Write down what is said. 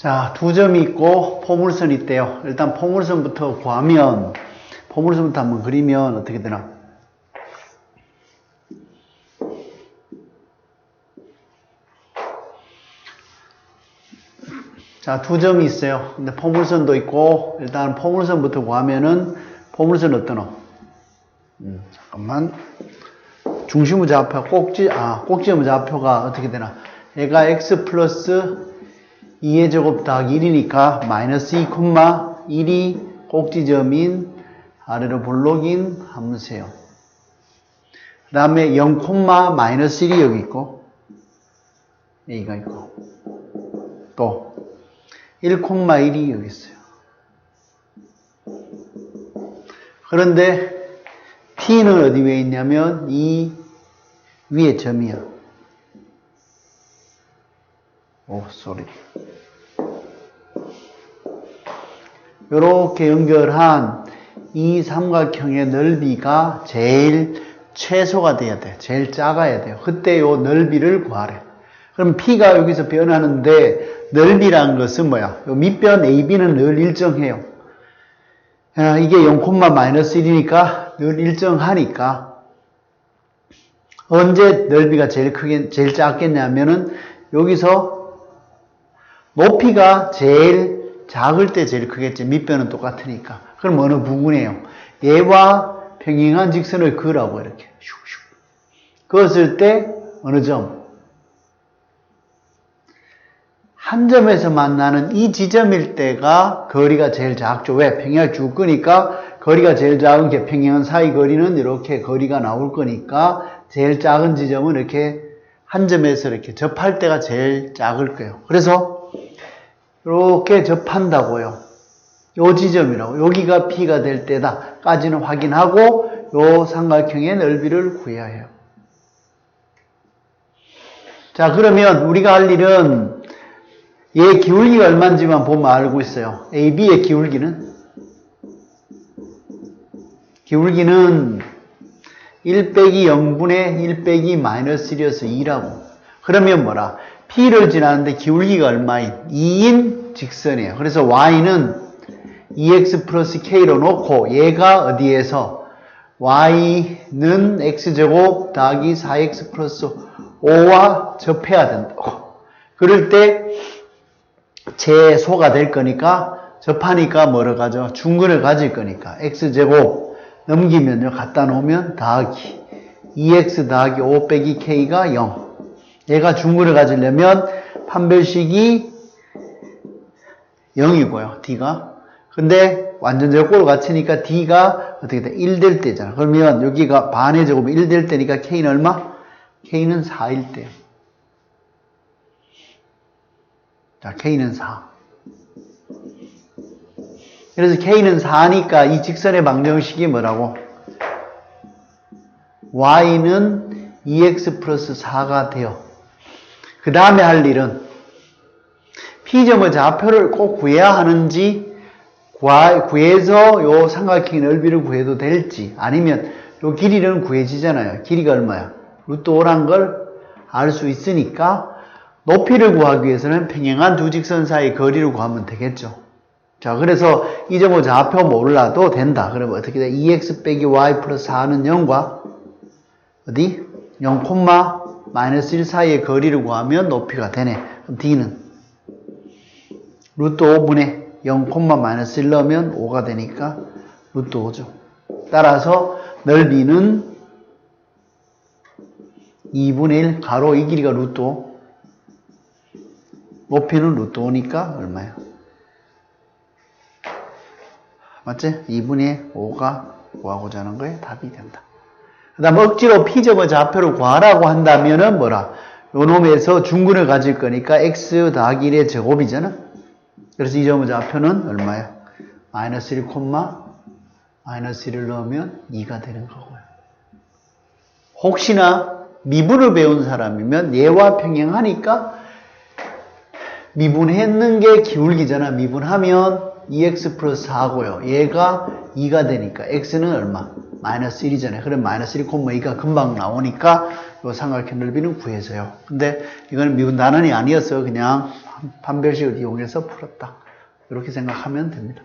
자, 두 점이 있고 포물선이 있대요. 일단 포물선부터 구하면 포물선부터 한번 그리면 어떻게 되나? 자, 두 점이 있어요. 근데 포물선도 있고 일단 포물선부터 구하면은 포물선 어떠노? 음, 잠깐만. 중심의 좌표 꼭지 아 꼭지의 좌표가 어떻게 되나? 얘가 x 플러스 2의 제곱 더하기 1이니까 마이너스 2, 1이 꼭지점인 아래로 볼록인 함수예요. 그 다음에 0, 마이너스 1이 여기 있고 A가 있고 또 1, 1이 여기 있어요. 그런데 T는 어디 위에 있냐면 이 위에 점이야. 오, 쏘리. 이렇게 연결한 이 삼각형의 넓이가 제일 최소가 돼야 돼. 제일 작아야 돼요. 그때 요 넓이를 구하래. 그럼 P가 여기서 변하는데 넓이란 것은 뭐야? 요 밑변 AB는 늘 일정해요. 아, 이게 0, 마이너스 1이니까 늘 일정하니까 언제 넓이가 제일 크게 제일 작겠냐면은 여기서 높이가 제일 작을 때 제일 크겠지. 밑변은 똑같으니까. 그럼 어느 부분이에요? 얘와 평행한 직선을 그으라고 이렇게. 슉슉. 그었을 때 어느 점? 한 점에서 만나는 이 지점일 때가 거리가 제일 작죠. 왜? 평행을 쭉 끄니까 거리가 제일 작은 게 평행한 사이 거리는 이렇게 거리가 나올 거니까 제일 작은 지점은 이렇게 한 점에서 이렇게 접할 때가 제일 작을 거예요. 그래서 이렇게 접한다고요. 요 지점이라고. 여기가 P가 될 때다 까지는 확인하고 요 삼각형의 넓이를 구해야 해요. 자, 그러면 우리가 할 일은 얘 기울기가 얼마인지만 보면 알고 있어요. AB의 기울기는 기울기는 1 빼기 0분의 1 빼기 마이너스 1이어서 2라고. 그러면 뭐라? P를 지나는데 기울기가 얼마인? 2인 직선이에요. 그래서 Y는 2x 플러스 K로 놓고 얘가 어디에서 Y는 X제곱 더하기 4x 플러스 5와 접해야 된다고. 그럴 때 제소가 될 거니까 접하니까 뭐를 가져? 중근을 가질 거니까 X제곱 넘기면요. 갖다 놓으면 더하기 2x 더하기 5 빼기 K가 0. 얘가 중근을 가지려면 판별식이 0이고요. D가. 근데 완전 제곱으로 갖추니까 D가 어떻게 돼? 1 될 때잖아. 그러면 여기가 반의 제곱이 1 될 때니까 K는 얼마? K는 4일 때요. 자, K는 4. 그래서 K는 4니까 이 직선의 방정식이 뭐라고? Y는 2x 플러스 4가 돼요. 그 다음에 할 일은 P점의 좌표를 꼭 구해야 하는지 구해서 요 삼각형의 넓이를 구해도 될지 아니면 요 길이는 구해지잖아요. 길이가 얼마야? 루트 5란 걸 알 수 있으니까 높이를 구하기 위해서는 평행한 두 직선 사이 거리를 구하면 되겠죠. 자, 그래서 이 점의 좌표 몰라도 된다. 그러면 어떻게 돼? 2x 빼기 y 플러스 4는 0과 어디? 0, 마이너스 1 사이의 거리를 구하면 높이가 되네. 그럼 d는 루트 5분의 0, 마이너스 1 넣으면 5가 되니까 루트 5죠. 따라서 넓이는 2분의 1 가로 이 길이가 루트 5 높이는 루트 5니까 얼마야? 맞지? 2분의 5가 구하고자 하는 거에 답이 된다. 그 다음 억지로 P점의 좌표를 구하라고 한다면은 뭐라? 요 놈에서 중근을 가질 거니까 x 더하기 1의 제곱이잖아. 그래서 이 점의 좌표는 얼마야? 마이너스 1, 마이너스 1을 넣으면 2가 되는 거고요. 혹시나 미분을 배운 사람이면 얘와 평행하니까 미분했는 게 기울기잖아. 미분하면 2x 플러스 4고요. 얘가 2가 되니까 x는 얼마? 마이너스 1이잖아요. 그럼 마이너스 1, 2가 금방 나오니까 요 삼각형 넓이는 구해져요. 근데 이거는 미분 단원이 아니어서 그냥 판별식을 이용해서 풀었다. 이렇게 생각하면 됩니다.